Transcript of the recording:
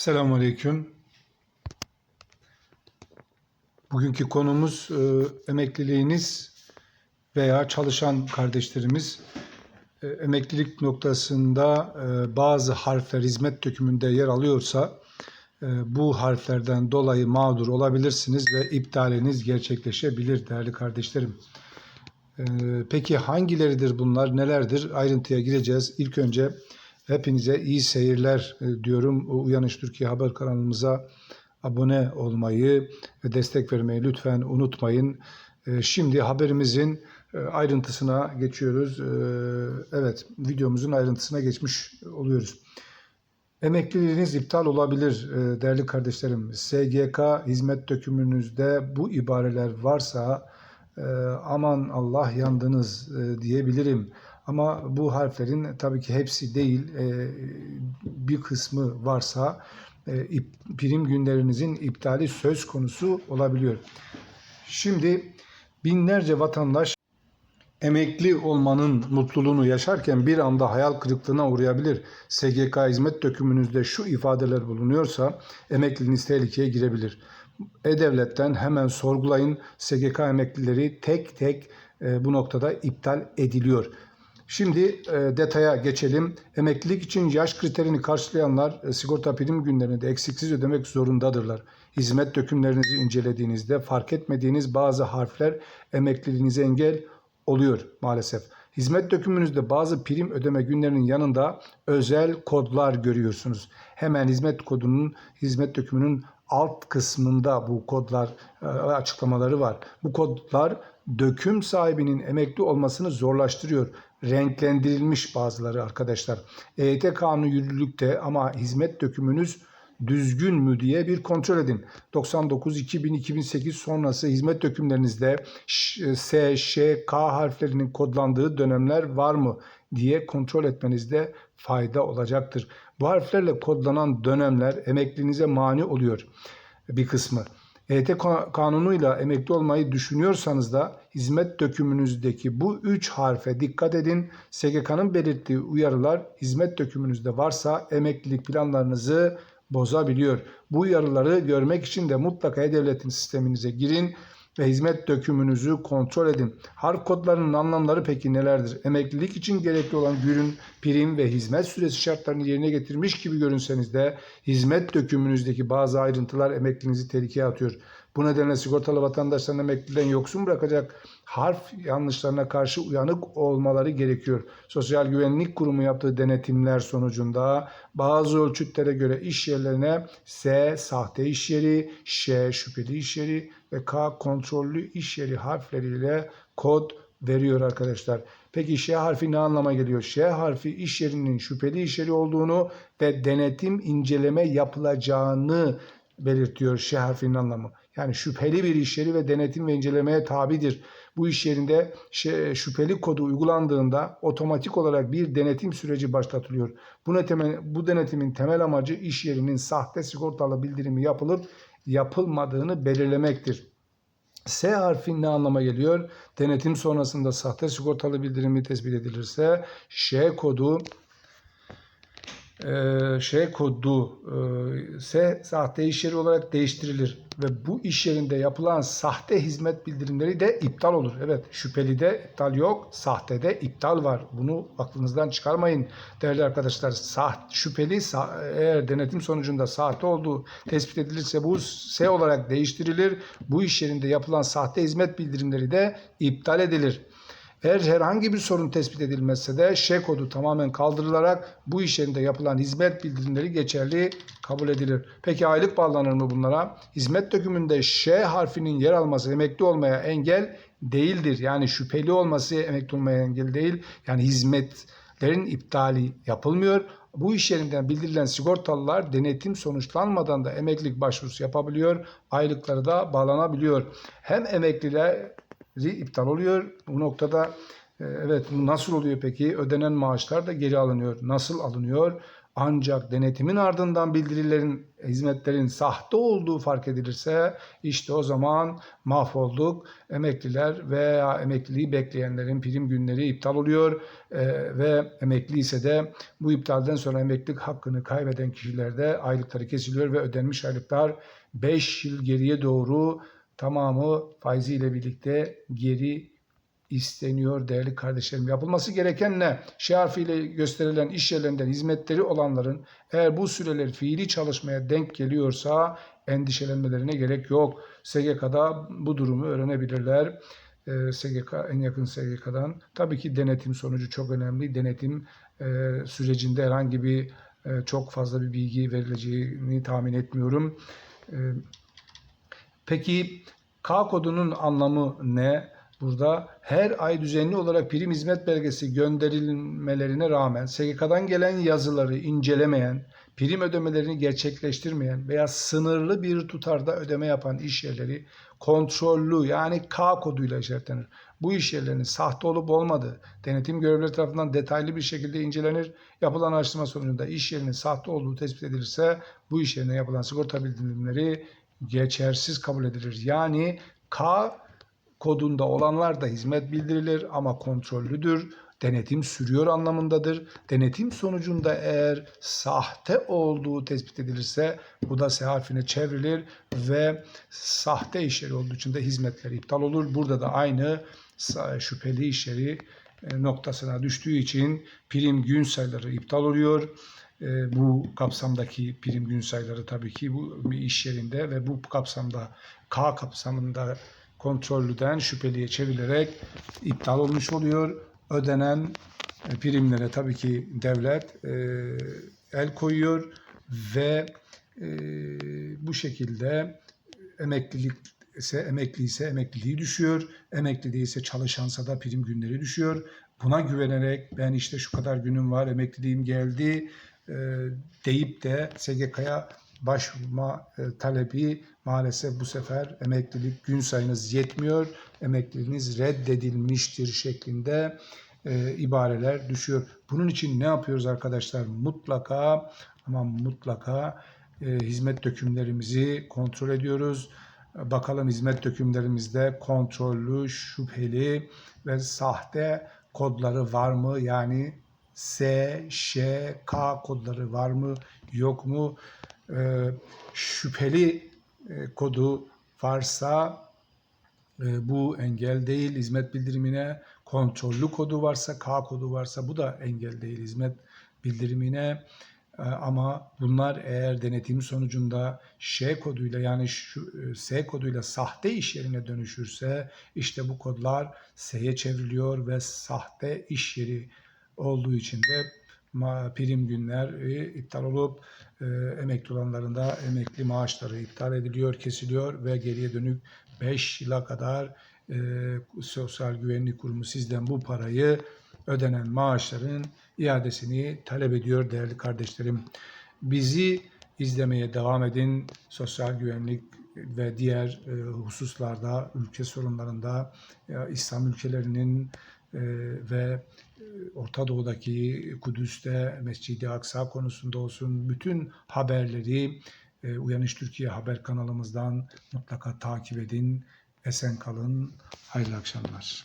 Selamun Aleyküm. Bugünkü konumuz e, emekliliğiniz veya çalışan kardeşlerimiz e, emeklilik noktasında e, bazı harfler hizmet dökümünde yer alıyorsa e, bu harflerden dolayı mağdur olabilirsiniz ve iptaliniz gerçekleşebilir değerli kardeşlerim. E, peki hangileridir bunlar, nelerdir? Ayrıntıya gireceğiz. İlk önce hepinize iyi seyirler e, diyorum. Uyanış Türkiye Haber kanalımıza abone olmayı ve destek vermeyi lütfen unutmayın. E, Şimdi haberimizin e, ayrıntısına geçiyoruz. Evet, videomuzun ayrıntısına geçmiş oluyoruz. Emekliliğiniz iptal olabilir değerli kardeşlerim. SGK hizmet dökümünüzde bu ibareler varsa aman Allah yandınız diyebilirim. Ama bu harflerin tabii ki hepsi değil e, bir kısmı varsa e, prim günlerinizin iptali söz konusu olabiliyor. Şimdi binlerce vatandaş emekli olmanın mutluluğunu yaşarken bir anda hayal kırıklığına uğrayabilir. SGK hizmet dökümünüzde şu ifadeler bulunuyorsa emekliliğiniz tehlikeye girebilir. E-Devlet'ten hemen sorgulayın. SGK emeklileri tek tek e, bu noktada iptal ediliyor. Şimdi e, detaya geçelim. Emeklilik için yaş kriterini karşılayanlar e, sigorta prim günlerini de eksiksiz ödemek zorundadırlar. Hizmet dökümlerinizi incelediğinizde fark etmediğiniz bazı harfler emekliliğinize engel oluyor maalesef. Hizmet dökümünüzde bazı prim ödeme günlerinin yanında özel kodlar görüyorsunuz. Hemen hizmet kodunun, hizmet dökümünün alt kısmında bu kodlar e, açıklamaları var. Bu kodlar döküm sahibinin emekli olmasını zorlaştırıyor. Renklendirilmiş bazıları arkadaşlar. EYT kanunu yürürlükte ama hizmet dökümünüz düzgün mü diye bir kontrol edin. 99, 2000, 2008 sonrası hizmet dökümlerinizde S, Ş, K harflerinin kodlandığı dönemler var mı diye kontrol etmenizde fayda olacaktır. Bu harflerle kodlanan dönemler emekliliğinize mani oluyor bir kısmı. EYT ka- kanunuyla emekli olmayı düşünüyorsanız da hizmet dökümünüzdeki bu üç harfe dikkat edin. SGK'nın belirttiği uyarılar hizmet dökümünüzde varsa emeklilik planlarınızı bozabiliyor. Bu uyarıları görmek için de mutlaka E-Devlet'in sisteminize girin ve hizmet dökümünüzü kontrol edin. Harf kodlarının anlamları peki nelerdir? Emeklilik için gerekli olan gün, prim ve hizmet süresi şartlarını yerine getirmiş gibi görünseniz de hizmet dökümünüzdeki bazı ayrıntılar emekliliğinizi tehlikeye atıyor. Bu nedenle sigortalı vatandaşların emekliliğden yoksun bırakacak harf yanlışlarına karşı uyanık olmaları gerekiyor. Sosyal Güvenlik Kurumu yaptığı denetimler sonucunda bazı ölçütlere göre iş yerlerine S sahte iş yeri, Ş şüpheli iş yeri ve K kontrollü iş yeri harfleriyle kod veriyor arkadaşlar. Peki Ş harfi ne anlama geliyor? Ş harfi iş yerinin şüpheli iş yeri olduğunu ve denetim inceleme yapılacağını belirtiyor Ş harfinin anlamı. Yani şüpheli bir iş yeri ve denetim ve incelemeye tabidir. Bu iş yerinde şe- şüpheli kodu uygulandığında otomatik olarak bir denetim süreci başlatılıyor. Bu, neteme- bu denetimin temel amacı iş yerinin sahte sigortalı bildirimi yapılıp yapılmadığını belirlemektir. S harfi ne anlama geliyor? Denetim sonrasında sahte sigortalı bildirimi tespit edilirse Ş kodu e, Ş kodu e, S sahte iş yeri olarak değiştirilir ve bu iş yerinde yapılan sahte hizmet bildirimleri de iptal olur. Evet şüpheli de iptal yok, sahte de iptal var. Bunu aklınızdan çıkarmayın değerli arkadaşlar. Saht, şüpheli sa- eğer denetim sonucunda sahte olduğu tespit edilirse bu S olarak değiştirilir. Bu iş yerinde yapılan sahte hizmet bildirimleri de iptal edilir. Eğer herhangi bir sorun tespit edilmezse de Ş kodu tamamen kaldırılarak bu iş yerinde yapılan hizmet bildirimleri geçerli kabul edilir. Peki aylık bağlanır mı bunlara? Hizmet dökümünde Ş harfinin yer alması emekli olmaya engel değildir. Yani şüpheli olması emekli olmaya engel değil. Yani hizmetlerin iptali yapılmıyor. Bu iş yerinden bildirilen sigortalılar denetim sonuçlanmadan da emeklilik başvurusu yapabiliyor. Aylıkları da bağlanabiliyor. Hem emekliler iptal oluyor. Bu noktada e, evet nasıl oluyor peki? Ödenen maaşlar da geri alınıyor. Nasıl alınıyor? Ancak denetimin ardından bildirilerin, hizmetlerin sahte olduğu fark edilirse işte o zaman mahvolduk. Emekliler veya emekliliği bekleyenlerin prim günleri iptal oluyor Ee, ve emekli ise de bu iptalden sonra emeklilik hakkını kaybeden kişilerde aylıkları kesiliyor ve ödenmiş aylıklar 5 yıl geriye doğru tamamı faiziyle birlikte geri isteniyor değerli kardeşlerim. Yapılması gereken ne? Şey harfiyle gösterilen iş yerlerinden hizmetleri olanların eğer bu süreler fiili çalışmaya denk geliyorsa endişelenmelerine gerek yok. SGK'da bu durumu öğrenebilirler. Ee, SGK en yakın SGK'dan. Tabii ki denetim sonucu çok önemli. Denetim e, sürecinde herhangi bir e, çok fazla bir bilgi verileceğini tahmin etmiyorum. Peki K kodunun anlamı ne? Burada her ay düzenli olarak prim hizmet belgesi gönderilmelerine rağmen SGK'dan gelen yazıları incelemeyen, prim ödemelerini gerçekleştirmeyen veya sınırlı bir tutarda ödeme yapan iş yerleri kontrollü yani K koduyla işaretlenir. Bu iş yerlerinin sahte olup olmadığı denetim görevlileri tarafından detaylı bir şekilde incelenir. Yapılan araştırma sonucunda iş yerinin sahte olduğu tespit edilirse bu iş yerine yapılan sigorta bildirimleri geçersiz kabul edilir. Yani K kodunda olanlar da hizmet bildirilir ama kontrollüdür. Denetim sürüyor anlamındadır. Denetim sonucunda eğer sahte olduğu tespit edilirse bu da S çevrilir ve sahte işleri olduğu için de hizmetler iptal olur. Burada da aynı şüpheli işleri e, noktasına düştüğü için prim gün sayıları iptal oluyor. E, bu kapsamdaki prim gün sayıları tabii ki bu iş yerinde ve bu kapsamda K kapsamında kontrollüden şüpheliye çevrilerek iptal olmuş oluyor. Ödenen e, primlere tabii ki devlet e, el koyuyor ve e, bu şekilde emeklilik ise emekli ise emekliliği düşüyor. Emekli değilse çalışansa da prim günleri düşüyor. Buna güvenerek ben işte şu kadar günüm var emekliliğim geldi deyip de SGK'ya başvurma e, talebi maalesef bu sefer emeklilik gün sayınız yetmiyor. Emekliliğiniz reddedilmiştir şeklinde e, ibareler düşüyor. Bunun için ne yapıyoruz arkadaşlar? Mutlaka ama mutlaka e, hizmet dökümlerimizi kontrol ediyoruz. Bakalım hizmet dökümlerimizde kontrollü, şüpheli ve sahte kodları var mı? Yani S, Ş, K kodları var mı, yok mu? Ee, şüpheli e, kodu varsa e, bu engel değil hizmet bildirimine. Kontrollü kodu varsa, K kodu varsa bu da engel değil hizmet bildirimine. E, Ama bunlar eğer denetim sonucunda Ş koduyla yani şu e, S koduyla sahte iş yerine dönüşürse işte bu kodlar S'ye çevriliyor ve sahte iş yeri olduğu için de prim günleri iptal olup e, emekli olanların da emekli maaşları iptal ediliyor, kesiliyor ve geriye dönük 5 yıla kadar e, Sosyal Güvenlik Kurumu sizden bu parayı ödenen maaşların iadesini talep ediyor değerli kardeşlerim. Bizi izlemeye devam edin. Sosyal güvenlik ve diğer e, hususlarda, ülke sorunlarında, İslam ülkelerinin ve e, Orta Doğu'daki Kudüs'te Mescid-i Aksa konusunda olsun bütün haberleri e, Uyanış Türkiye haber kanalımızdan mutlaka takip edin. Esen kalın. Hayırlı akşamlar.